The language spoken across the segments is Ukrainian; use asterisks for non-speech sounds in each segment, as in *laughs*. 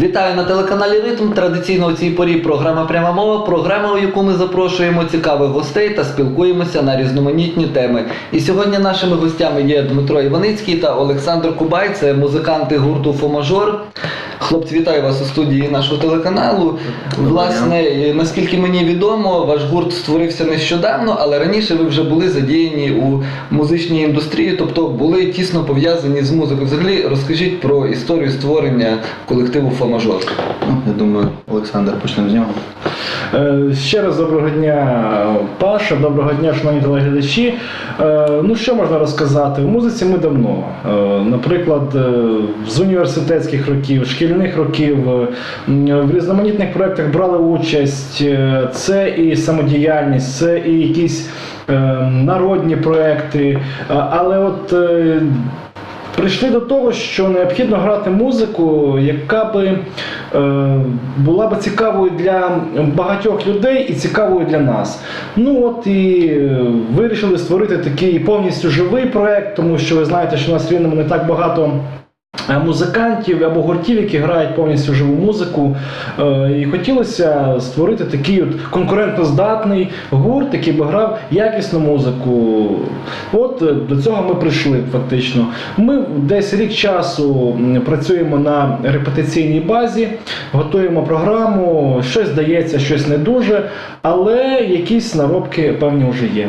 Вітаю на телеканалі Ритм. Традиційно у цій порі програма Пряма мова. Програма, у яку ми запрошуємо цікавих гостей та спілкуємося на різноманітні теми. І сьогодні нашими гостями є Дмитро Іваницький та Олександр Кубай. Це музиканти гурту Фомажор. Хлопці, вітаю вас у студії нашого телеканалу. Власне, наскільки мені відомо, ваш гурт створився нещодавно, але раніше ви вже були задіяні у музичній індустрії, тобто були тісно пов'язані з музикою. Взагалі, розкажіть про історію створення колективу Фомажор. Ну, Я думаю, Олександр почнемо з нього. Е, Ще раз доброго дня, Паша, доброго дня, шановні телеглядачі. Е, Ну, що можна розказати? В музиці ми давно. Е, Наприклад, е, з університетських років, шкільних років, е, в різноманітних проєктах брали участь. Е, Це і самодіяльність, це і якісь е, народні проекти. Але от Прийшли до того, що необхідно грати музику, яка би була би цікавою для багатьох людей і цікавою для нас. Ну от і вирішили створити такий повністю живий проект, тому що ви знаєте, що у нас в Рівному не так багато. Е, Музикантів або гуртів, які грають повністю живу музику, Е, і хотілося створити такий от конкурентоздатний гурт, який би грав якісну музику. От е, до цього ми прийшли фактично. Ми десь рік часу працюємо на репетиційній базі, готуємо програму, щось здається, щось не дуже, але якісь наробки певні вже є.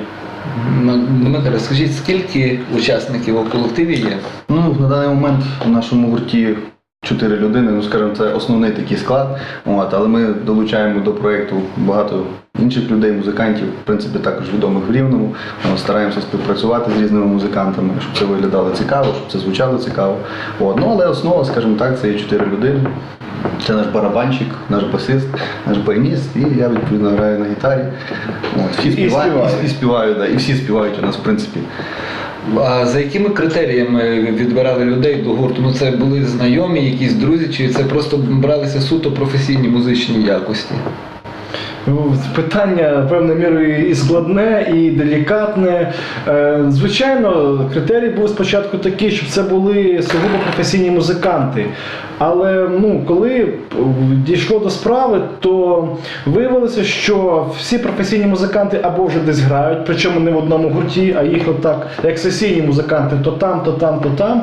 Дмитро, скажіть, скільки учасників у колективі є? Ну, на даний момент в нашому гурті чотири людини, ну скажімо, це основний такий склад. От, але ми долучаємо до проєкту багато інших людей, музикантів, в принципі, також відомих в Рівному. Стараємося співпрацювати з різними музикантами, щоб це виглядало цікаво, щоб це звучало цікаво. От, ну, але основа, скажімо так, це є чотири людини. Це наш барабанщик, наш басист, наш баяніст, і я відповідно граю на гітарі. От, всі І співають, і, і співають, да, і всі співають у нас, в принципі. А за якими критеріями відбирали людей до гурту? Ну це були знайомі, якісь друзі, чи це просто бралися суто професійні музичні якості? Ну, Питання певною мірою і складне, і делікатне. Е, Звичайно, критерій був спочатку такий, щоб це були сугубо професійні музиканти. Але ну, коли дійшло до справи, то виявилося, що всі професійні музиканти або вже десь грають, причому не в одному гурті, а їх отак, як сесійні музиканти, то там, то там, то там.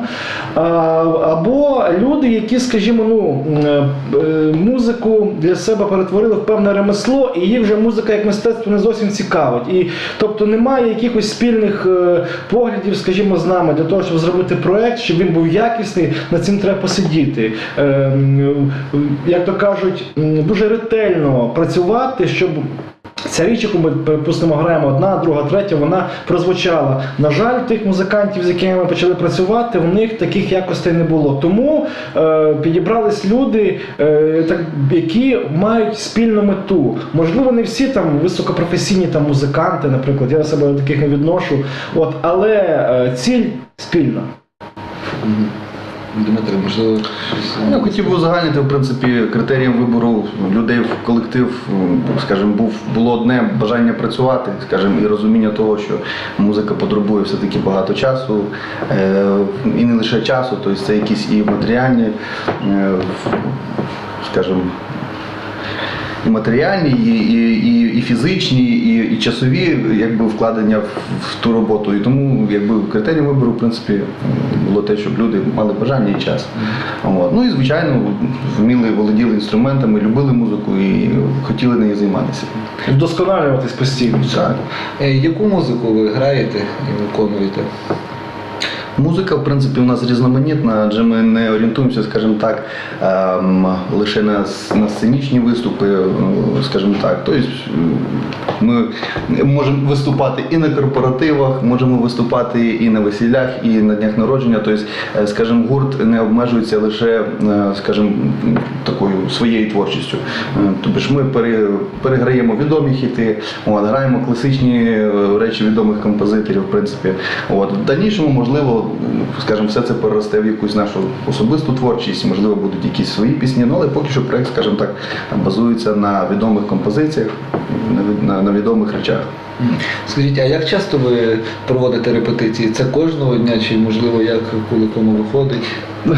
Або люди, які, скажімо, ну, е, е, музику для себе перетворили в певне ремесло, і її вже музика як мистецтво не зовсім цікавить. І, тобто немає якихось спільних е, поглядів, скажімо, з нами для того, щоб зробити проект, щоб він був якісний, над цим треба посидіти. Е, м, як то кажуть, дуже ретельно працювати, щоб. Ця річ, яку ми припустимо, граємо одна, друга, третя, вона прозвучала. На жаль, тих музикантів, з якими ми почали працювати, в них таких якостей не було. Тому е, підібрались люди, е, так, які мають спільну мету. Можливо, не всі там високопрофесійні там, музиканти, наприклад, я себе до таких не відношу. От, але е, ціль спільна. Дмитро, можливо, щось. Я хотів би узагальнити, в принципі, критерієм вибору людей в колектив, скажімо, був було одне бажання працювати, скажімо, і розуміння того, що музика потребує все-таки багато часу, е, і не лише часу, тобто це якісь і матеріальні, е, скажімо, і матеріальні, і, і, і, і фізичні, і, і часові якби, вкладення в, в ту роботу. І тому якби, критерієм вибору, в принципі, було те, щоб люди мали бажання і час. От. Ну і звичайно, вміли, володіли інструментами, любили музику і хотіли нею займатися. Вдосконалюватись постійно. Так. Е, Яку музику ви граєте і виконуєте? Музика, в принципі, у нас різноманітна, адже ми не орієнтуємося, скажімо так, ем, лише на, на сценічні виступи, е, скажімо так. Тобто ми можемо виступати і на корпоративах, можемо виступати і на весіллях, і на днях народження. Тобто, е, скажімо, гурт не обмежується лише, е, скажімо, такою своєю творчістю. Тобто ж ми пере, переграємо відомі хіти, от, граємо класичні речі відомих композиторів, в принципі. От. В дальнішому, можливо, скажімо, все це переросте в якусь нашу особисту творчість, можливо, будуть якісь свої пісні, ну, але поки що проект, скажімо так, базується на відомих композиціях, на, відомих речах. Скажіть, а як часто ви проводите репетиції? Це кожного дня, чи можливо як коли кому виходить? *laughs*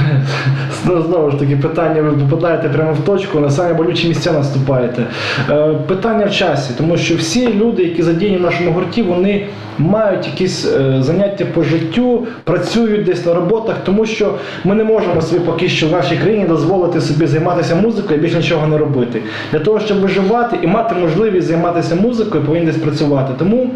Знову знову ж таки, питання, ви попадаєте прямо в точку, на самі болючі місця наступаєте. Е, питання в часі, тому що всі люди, які задіяні в нашому гурті, вони мають якісь е, заняття по життю, працюють десь на роботах, тому що ми не можемо собі поки що в нашій країні дозволити собі займатися музикою і більше нічого не робити. Для того, щоб виживати і мати можливість займатися музикою, повинні десь працювати. Тому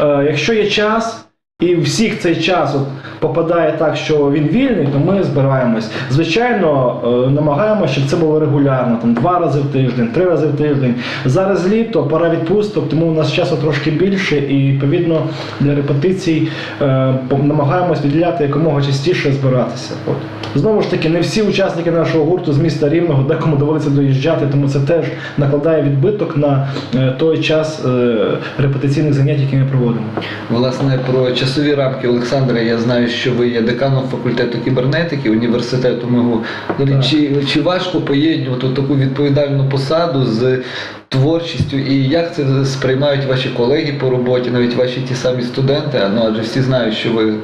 Е, якщо є час, і всіх цей час от попадає так, що він вільний, то ми збираємось. Звичайно, е, намагаємося, щоб це було регулярно, там два рази в тиждень, три рази в тиждень. Зараз літо, пора відпусток, тому у нас часу трошки більше, і відповідно для репетицій е, намагаємось відділяти якомога частіше збиратися. От. Знову ж таки, не всі учасники нашого гурту з міста Рівного, декому доводиться доїжджати, тому це теж накладає відбиток на е, той час репетиційних занять, які ми проводимо. Власне, про часові рамки Олександра, я знаю, що ви є деканом факультету кібернетики університету МИГУ. Чи, чи важко поєднувати таку відповідальну посаду з творчістю, і як це сприймають ваші колеги по роботі, навіть ваші ті самі студенти? Ну адже всі знають, що ви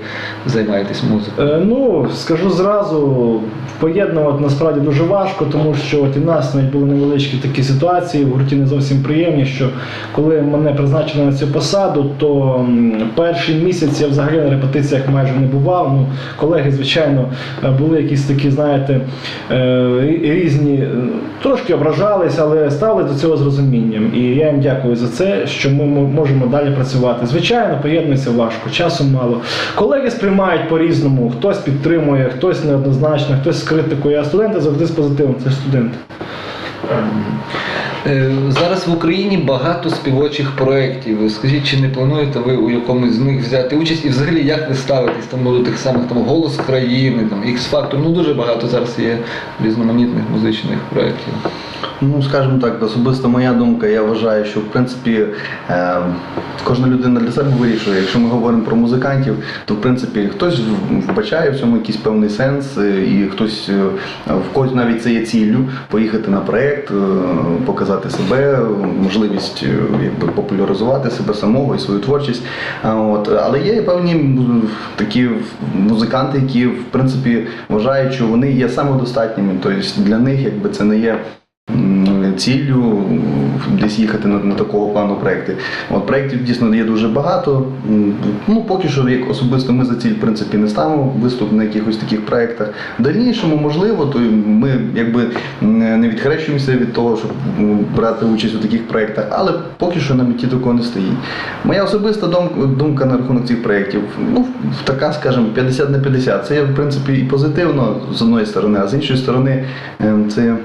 займаєтесь музикою. Е, Ну, скажу зразу, поєднувати насправді дуже важко, тому що от і нас навіть були невеличкі такі ситуації, в гурті не зовсім приємні, що коли мене призначили на цю посаду, то перший місяць я взагалі на репетиціях майже не бував. Ну, колеги, звичайно, е, були якісь такі, знаєте, е, різні, е, трошки ображались, але ставили до цього з розумінням. І я їм дякую за це, що ми можемо далі працювати. Звичайно, поєднується важко, часу мало. Колеги сприймають по-різному, хтось підтримує, хтось неоднозначно, хтось критикою, а завжди з позитивом. Це ж. Е, Зараз в Україні багато співочих проєктів. Скажіть, чи не плануєте ви у якомусь з них взяти участь? І взагалі як ви ставитесь там до тих самих там голос країни, там X-Factor? Ну дуже багато зараз є різноманітних музичних проєктів. Ну, скажімо так, особисто моя думка, я вважаю, що в принципі е, кожна людина для себе вирішує. Якщо ми говоримо про музикантів, то в принципі хтось вбачає в цьому якийсь певний сенс, е, і хтось е, в когось навіть це є ціллю поїхати на проєкт, е, показати себе, можливість якби популяризувати себе самого і свою творчість. От, але є певні такі музиканти, які в принципі вважають, що вони є самодостатніми. Тобто для них якби це не є ціллю десь їхати на, на такого плану проекти. От проєктів дійсно є дуже багато. Ну поки що, як особисто ми за ціль в принципі не ставимо виступ на якихось таких проєктах. В дальнішому можливо, то ми якби не відхрещуємося від того, щоб брати участь у таких проєктах, але поки що на меті такого не стоїть. Моя особиста думка на рахунок цих проєктів, ну така, скажімо, 50 на 50. Це в принципі і позитивно з одної сторони, а з іншої сторони, е, це.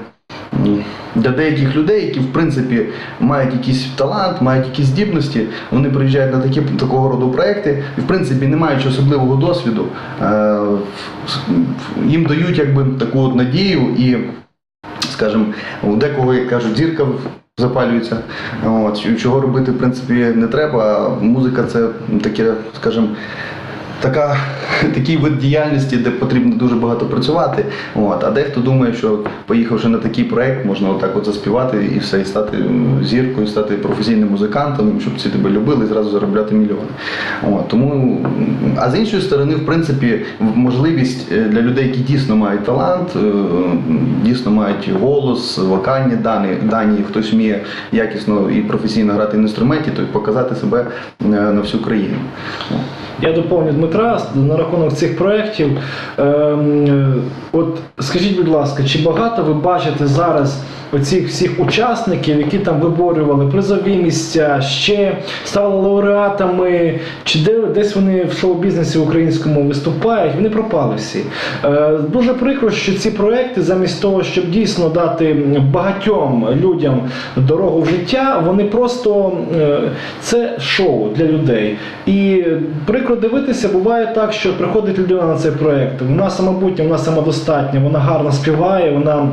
Для деяких людей, які в принципі мають якийсь талант, мають якісь здібності, вони приїжджають на такі такого роду проекти і в принципі не маючи особливого досвіду, е, їм дають якби таку от надію і, скажімо, у декого, як кажуть, зірка запалюється. От, чого робити, в принципі, не треба. Музика це таке, скажімо, така, такий вид діяльності, де потрібно дуже багато працювати. От. А дехто думає, що поїхавши на такий проект, можна отак от заспівати і все, і стати зіркою, стати професійним музикантом, щоб всі тебе любили і зразу заробляти мільйони. От. Тому, а з іншої сторони, в принципі, можливість е, для людей, які дійсно мають талант, е, дійсно мають голос, вокальні дані, дані, хтось вміє якісно і професійно грати на інструменті, то й показати себе е, на всю країну. Я доповню Дмитра на рахунок цих проєктів. Ем, е, От скажіть, будь ласка, чи багато ви бачите зараз оцих всіх учасників, які там виборювали призові місця, ще стали лауреатами, чи де, десь вони в шоу-бізнесі українському виступають, вони пропали всі. Е, Дуже прикро, що ці проекти, замість того, щоб дійсно дати багатьом людям дорогу в життя, вони просто е, це шоу для людей. І прикро дивитися, буває так, що приходить людина на цей проект. Вона самобутня, вона самодостатня, вона гарно співає, вона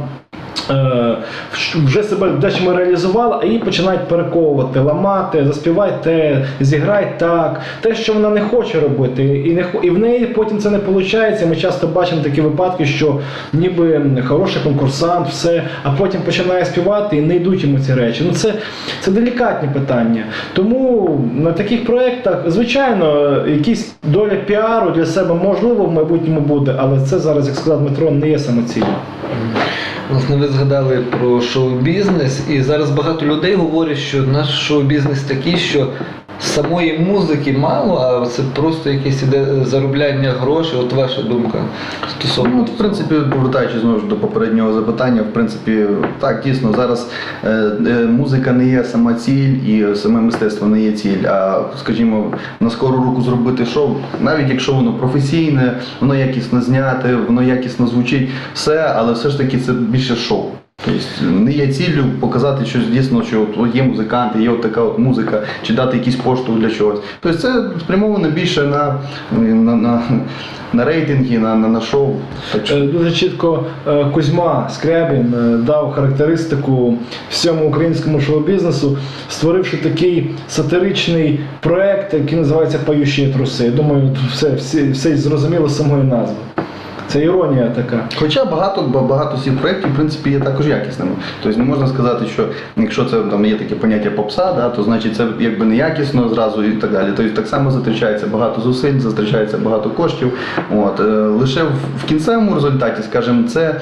вже себе дечому реалізувала, а її починають перековувати, ламати, заспівай те, зіграй так, те, що вона не хоче робити, і, не, і в неї потім це не виходить. Ми часто бачимо такі випадки, що ніби хороший конкурсант, все, а потім починає співати і не йдуть йому ці речі. Ну це, це делікатні питання. Тому на таких проєктах, звичайно, якісь доля піару для себе можливо в майбутньому буде, але це зараз, як сказав Дмитро, не є самоціллю. Власне, ви згадали про шоу-бізнес, і зараз багато людей говорять, що наш шоу-бізнес такий, що самої музики мало, а це просто якесь іде заробляння грошей. От ваша думка стосовно. Ну, от, в принципі, повертаючись знову ж до попереднього запитання, в принципі, так, дійсно, зараз е, е, музика не є сама ціль і саме мистецтво не є ціль. А, скажімо, на скору руку зробити шоу, навіть якщо воно професійне, воно якісно зняте, воно якісно звучить, все, але все ж таки це більше шоу. Не є ціллю показати щось дійсно, що от, є музиканти, є от така от музика, чи дати якийсь поштовх для чогось. Тобто це спрямовано більше на, на, на, на рейтинги, на, на, на шоу. Е, Дуже чітко е, Кузьма Скрябін е, дав характеристику всьому українському шоу-бізнесу, створивши такий сатиричний проект, який називається Паючі труси. Думаю, все, всі, все зрозуміло з самої назви. Це іронія така. Хоча багато ба- багато всіх проєктів, в принципі, є також якісними. Тобто не можна сказати, що якщо це там є таке поняття попса, да, то значить це якби не якісно зразу і так далі. Тобто так само зустрічається багато зусиль, зустрічається багато коштів. От е, лише в, кінцевому результаті, скажімо, це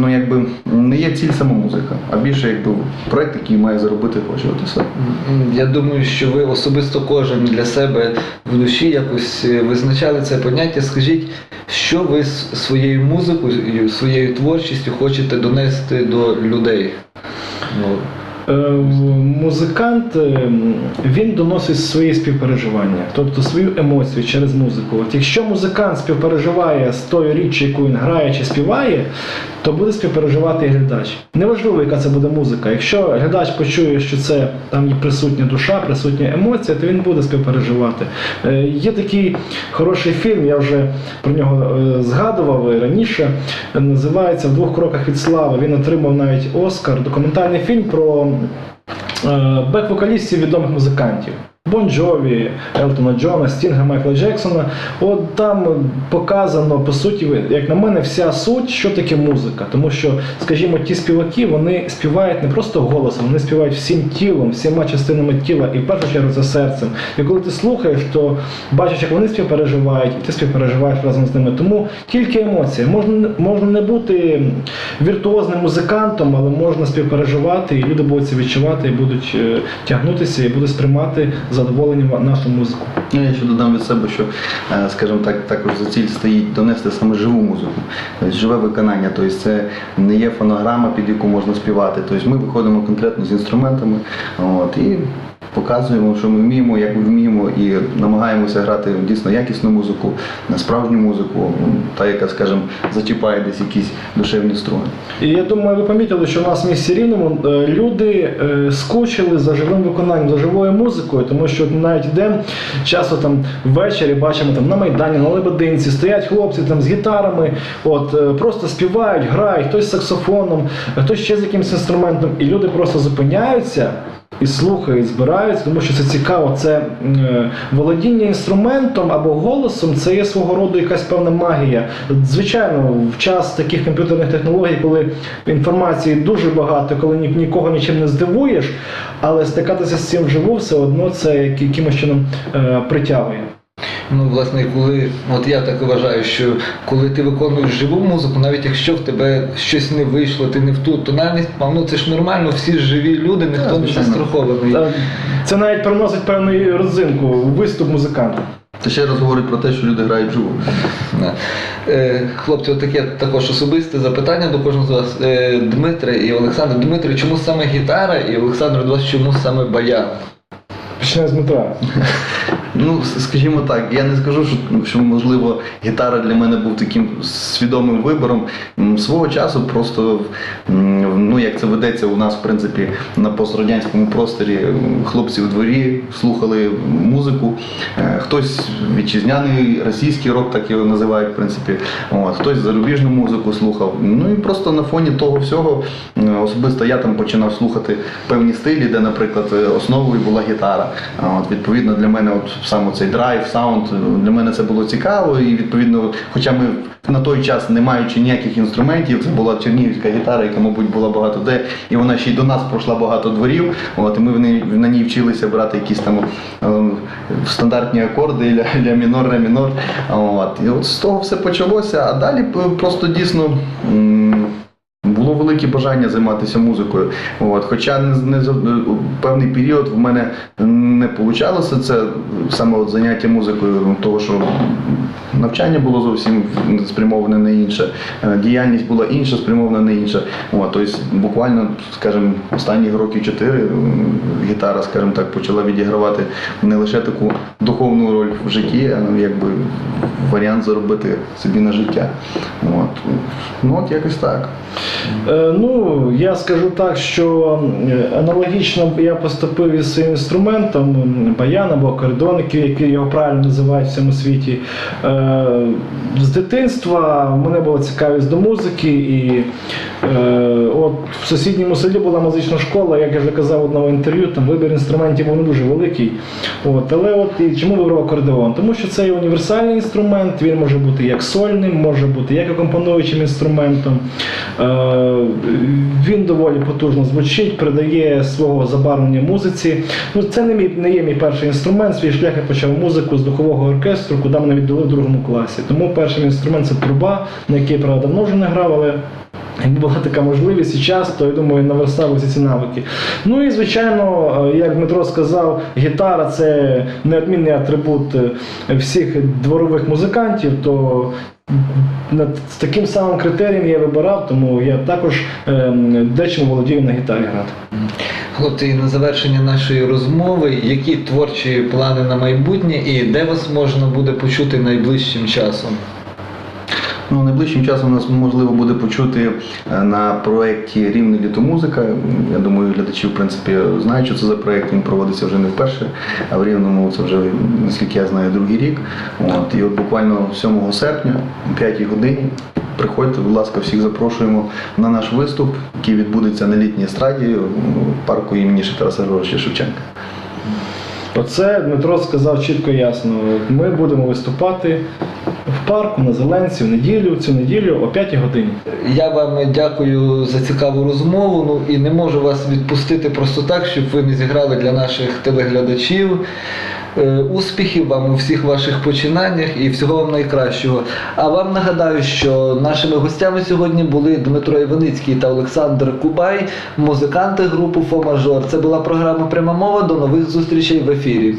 ну якби не є ціль сама музика, а більше якби проект, який має заробити гроші. От і все. Я думаю, що ви особисто кожен для себе в душі якось е, визначали це поняття. Скажіть, що ви з своєю музикою, своєю творчістю хочете донести до людей? Ну, Музикант е, він доносить свої співпереживання, тобто свою емоцію через музику. От якщо музикант співпереживає з тою річчю, яку він грає чи співає, то буде співпереживати і глядач. Неважливо, яка це буде музика. Якщо глядач почує, що це там є присутня душа, присутня емоція, то він буде співпереживати. Е, Є такий хороший фільм, я вже про нього е, згадував раніше. Е, Називається В двох кроках від слави. Він отримав навіть Оскар. Документальний фільм про е, бек-вокалістів відомих музикантів. Бон Джові, Елтона Джона, Стінга, Майкла Джексона. От там показано, по суті, як на мене, вся суть, що таке музика. Тому що, скажімо, ті співаки вони співають не просто голосом, вони співають всім тілом, всіма частинами тіла, і в першу чергу це серцем. І коли ти слухаєш, то бачиш, як вони співпереживають, і ти співпереживаєш разом з ними. Тому тільки емоції. Можна, можна не бути віртуозним музикантом, але можна співпереживати, і люди будуть це відчувати, і будуть е, тягнутися, і будуть сприймати з задоволенням нашу музику. Ну, я ще додам від себе, що, е, скажімо так, також за ціль стоїть донести саме живу музику, тобто живе виконання. Тобто це не є фонограма, під яку можна співати. Тобто ми виходимо конкретно з інструментами от, і показуємо, що ми вміємо, як ми вміємо, і намагаємося грати дійсно якісну музику, на справжню музику, та яка, скажімо, зачіпає десь якісь душевні струни. І я думаю, ви помітили, що в нас в місті Рівному е, люди е, скучили за живим виконанням, за живою музикою, тому що навіть йдемо часто там ввечері, бачимо там на Майдані, на Лебединці, стоять хлопці там з гітарами, от е, просто співають, грають, хтось з саксофоном, хтось ще з якимось інструментом, і люди просто зупиняються. І слухають, збираються, тому що це цікаво. Це е, володіння інструментом або голосом це є свого роду якась певна магія. Звичайно, в час таких комп'ютерних технологій, коли інформації дуже багато, коли ні- нікого нічим не здивуєш, але стикатися з цим вживу все одно це як- якимось чином е, притягує. Ну, власне, коли, от я так вважаю, що коли ти виконуєш живу музику, навіть якщо в тебе щось не вийшло, ти не в ту тональність, ну це ж нормально, всі ж живі люди, ніхто не застрахований. Це навіть приносить певну родзинку виступ музиканта. Це ще раз говорить про те, що люди грають живо. Да. Е, Хлопці, от таке також особисте запитання до кожного з вас. Е, Дмитре і Олександр. Дмитре, чому саме гітара і Олександр до вас чому саме баян? Почнемо з Дмитра. Ну, скажімо так, я не скажу, що, що можливо гітара для мене був таким свідомим вибором. Свого часу просто ну як це ведеться у нас, в принципі, на пострадянському просторі. Хлопці в дворі слухали музику. Е, Хтось вітчизняний російський рок, так його називають, в принципі. От, хтось зарубіжну музику слухав. Ну і просто на фоні того всього особисто я там починав слухати певні стилі, де, наприклад, основою була гітара. От, відповідно, для мене от саме цей драйв, саунд, е, для мене це було цікаво. І відповідно, хоча ми на той час, не маючи ніяких інструментів, це була чернігівська гітара, яка, мабуть, була багато де, і вона ще й до нас пройшла багато дворів. От, і ми в неї- на ній вчилися брати якісь там е, стандартні акорди, ля, ля мінор, ре мінор. От. І от з того все почалося, а далі просто дійсно. Велике бажання займатися музикою. От. Хоча не, не певний період в мене не вийшло це саме от заняття музикою, того що навчання було зовсім спрямоване на інше, е, діяльність була інша, спрямована на інше. От, тобто буквально, скажімо, останні років чотири гітара, скажімо так, почала відігравати не лише таку духовну роль в житті, а ну, якби варіант заробити собі на життя. От. Ну от якось так. Е, Ну, я скажу так, що е, аналогічно я поступив із своїм інструментом баян або кордон, який, його правильно називають в цьому світі. Е, З дитинства в мене була цікавість до музики, і от в сусідньому селі була музична школа, як я вже казав в одному інтерв'ю, там вибір інструментів був не дуже великий. От, але от і чому вибрав акордеон? Тому що це є універсальний інструмент, він може бути як сольним, може бути як акомпонуючим інструментом. Е, Він доволі потужно звучить, придає свого забарвлення музиці. Ну, це не, мій, не є мій перший інструмент. Свій шлях я почав музику з духового оркестру, куди мене віддали в другому класі. Тому перший інструмент це труба, на який я правда давно вже не грав, але Якби була така можливість і час, то я думаю, наверстав усі ці навики. Ну і звичайно, е, як Дмитро сказав, гітара це неодмінний атрибут е, всіх дворових музикантів, то з таким самим критерієм я вибирав, тому я також е, дечим володію на гітарі грати. Хлопці, і на завершення нашої розмови, які творчі плани на майбутнє і де вас можна буде почути найближчим часом? Ну, найближчим часом нас можливо буде почути е, на проєкті Рівне літо музика. Я думаю, глядачі в принципі знають, що це за проєкт. Він проводиться вже не вперше, а в Рівному це вже, наскільки я знаю, другий рік. От, і от буквально 7 серпня, о 5 годині. Приходьте, будь ласка, всіх запрошуємо на наш виступ, який відбудеться на літній естраді парку імені Тараса Григоровича Шевченка. Оце Дмитро сказав чітко і ясно. Ми будемо виступати в парку на Зеленці в неділю, цю неділю о 5 годині. Я вам дякую за цікаву розмову. Ну і не можу вас відпустити просто так, щоб ви не зіграли для наших телеглядачів. Е, Успіхів вам у всіх ваших починаннях і всього вам найкращого. А вам нагадаю, що нашими гостями сьогодні були Дмитро Іваницький та Олександр Кубай, музиканти групи Фо Мажор. Це була програма Пряма мова. До нових зустрічей в ефірі.